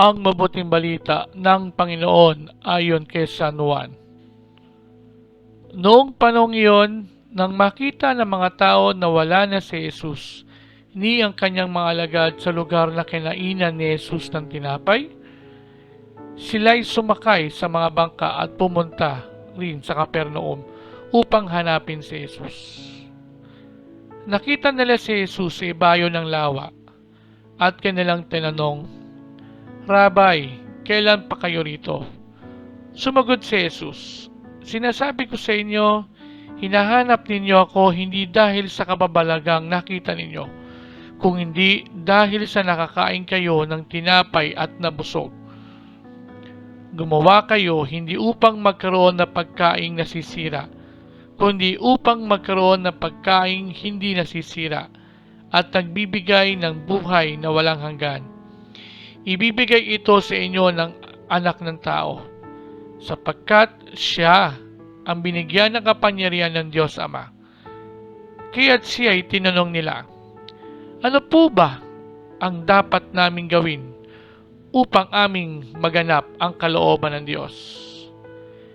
Ang mabuting balita ng Panginoon ayon kay San Juan. Noong panong iyon, nang makita ng mga tao na wala na si Jesus, ni ang kanyang mga alagad sa lugar na kinainan ni Jesus ng tinapay, sila'y sumakay sa mga bangka at pumunta rin sa Kapernaum upang hanapin si Jesus. Nakita nila si Jesus sa ibayo ng lawa at kanilang tinanong, Rabay, kailan pa kayo rito? Sumagot si Jesus, Sinasabi ko sa inyo, hinahanap ninyo ako hindi dahil sa kababalagang nakita ninyo, kung hindi dahil sa nakakain kayo ng tinapay at nabusog. Gumawa kayo hindi upang magkaroon ng pagkaing nasisira, kundi upang magkaroon ng pagkaing hindi nasisira at nagbibigay ng buhay na walang hanggan. Ibibigay ito sa inyo ng anak ng tao, sapagkat siya ang binigyan ng kapangyarihan ng Diyos Ama. Kaya't siya ay tinanong nila, Ano po ba ang dapat naming gawin upang aming maganap ang kalooban ng Diyos?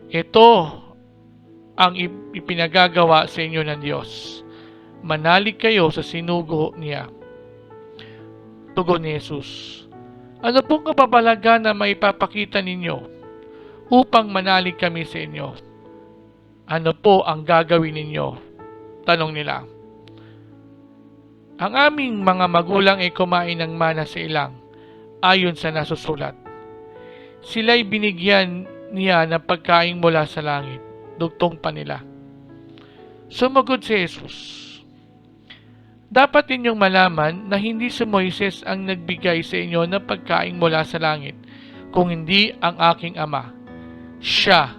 Ito ang ipinagagawa sa inyo ng Diyos. Manalig kayo sa sinugo niya. Tugon ni Jesus. Ano pong kababalaga na maipapakita ninyo upang manalig kami sa inyo? Ano po ang gagawin ninyo? Tanong nila. Ang aming mga magulang ay kumain ng mana sa ilang, ayon sa nasusulat. Sila'y binigyan niya ng pagkain mula sa langit, dugtong pa nila. Sumugod si Jesus. Dapat ninyong malaman na hindi si Moises ang nagbigay sa inyo ng pagkain mula sa langit, kung hindi ang aking ama. Siya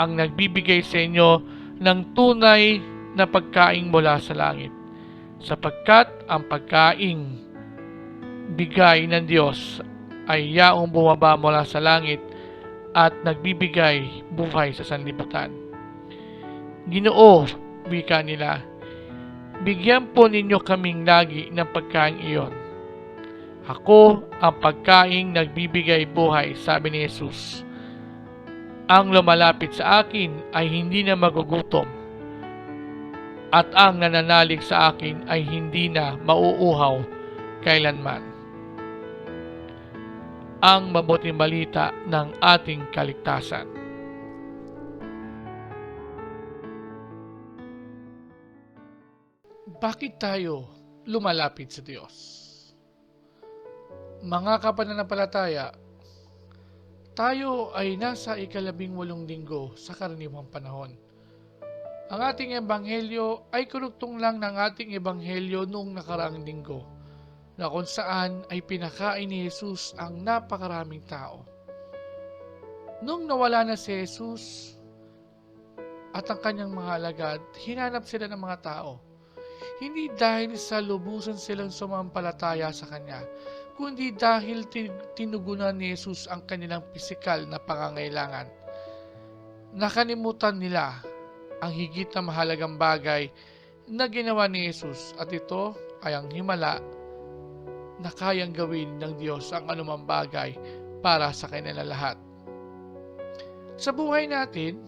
ang nagbibigay sa inyo ng tunay na pagkain mula sa langit sapagkat ang pagkaing bigay ng Diyos ay yaong bumaba mula sa langit at nagbibigay buhay sa sanlibutan. Ginoo, wika nila, bigyan po ninyo kaming lagi ng pagkain iyon. Ako ang pagkaing nagbibigay buhay, sabi ni Jesus. Ang lumalapit sa akin ay hindi na magugutom at ang nananalig sa akin ay hindi na mauuhaw kailanman. Ang mabuting balita ng ating kaligtasan. Bakit tayo lumalapit sa Diyos? Mga kapananampalataya, tayo ay nasa ikalabing walong linggo sa karaniwang panahon ang ating ebanghelyo ay kurugtong lang ng ating ebanghelyo noong nakaraang linggo na kung saan ay pinakain ni Jesus ang napakaraming tao. Nung nawala na si Jesus at ang kanyang mga alagad, hinanap sila ng mga tao. Hindi dahil sa lubusan silang sumampalataya sa Kanya, kundi dahil tinugunan ni Jesus ang kanilang pisikal na pangangailangan. Nakanimutan nila ang higit na mahalagang bagay na ginawa ni Jesus at ito ay ang himala na kayang gawin ng Diyos ang anumang bagay para sa kanila lahat. Sa buhay natin,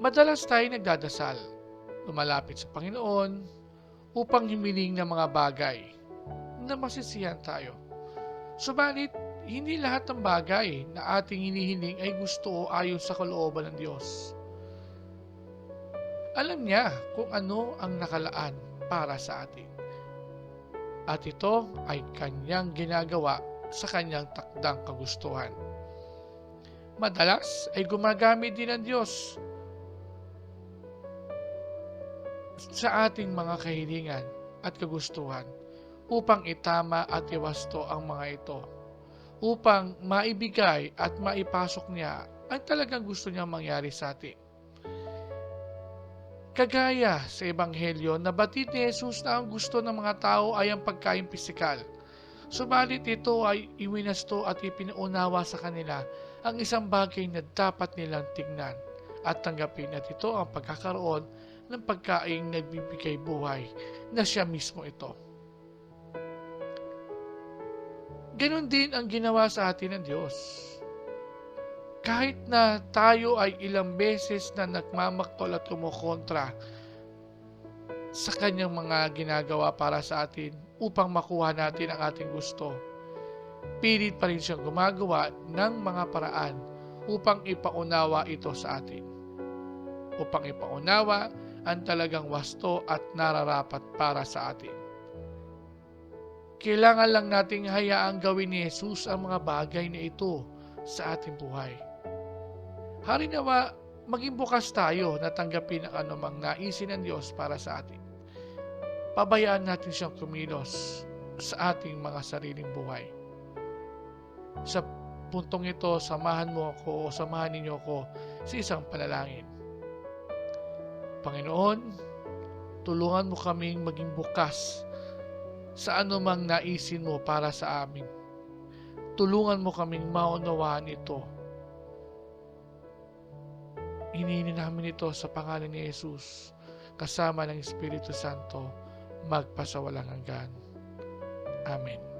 madalas tayo nagdadasal, lumalapit sa Panginoon upang himiling ng mga bagay na masisiyan tayo. Subalit, hindi lahat ng bagay na ating hinihiling ay gusto o ayon sa kalooban ng Diyos. Alam niya kung ano ang nakalaan para sa atin. At ito ay kanyang ginagawa sa kanyang takdang kagustuhan. Madalas ay gumagamit din ng Diyos sa ating mga kahilingan at kagustuhan upang itama at iwasto ang mga ito upang maibigay at maipasok niya ang talagang gusto niyang mangyari sa atin. Kagaya sa Ebanghelyo, nabatid ni Jesus na ang gusto ng mga tao ay ang pagkain pisikal. Subalit ito ay iwinasto at ipinaunawa sa kanila ang isang bagay na dapat nilang tignan at tanggapin at ito ang pagkakaroon ng pagkaing nagbibigay buhay na siya mismo ito. Ganon din ang ginawa sa atin ng Diyos. Kahit na tayo ay ilang beses na nagmamaktol at kumukontra sa kanyang mga ginagawa para sa atin upang makuha natin ang ating gusto, pilit pa rin siyang gumagawa ng mga paraan upang ipaunawa ito sa atin. Upang ipaunawa ang talagang wasto at nararapat para sa atin. Kailangan lang nating hayaang gawin ni Jesus ang mga bagay na ito sa ating buhay. Hari nawa, maging bukas tayo na tanggapin ang anumang naisin ng Diyos para sa atin. Pabayaan natin siyang kumilos sa ating mga sariling buhay. Sa puntong ito, samahan mo ako o samahan ninyo ako sa isang panalangin. Panginoon, tulungan mo kaming maging bukas sa anumang naisin mo para sa amin. Tulungan mo kaming maunawaan ito. Hinihini namin ito sa pangalan ni Jesus, kasama ng Espiritu Santo, magpasawalang hanggan. Amen.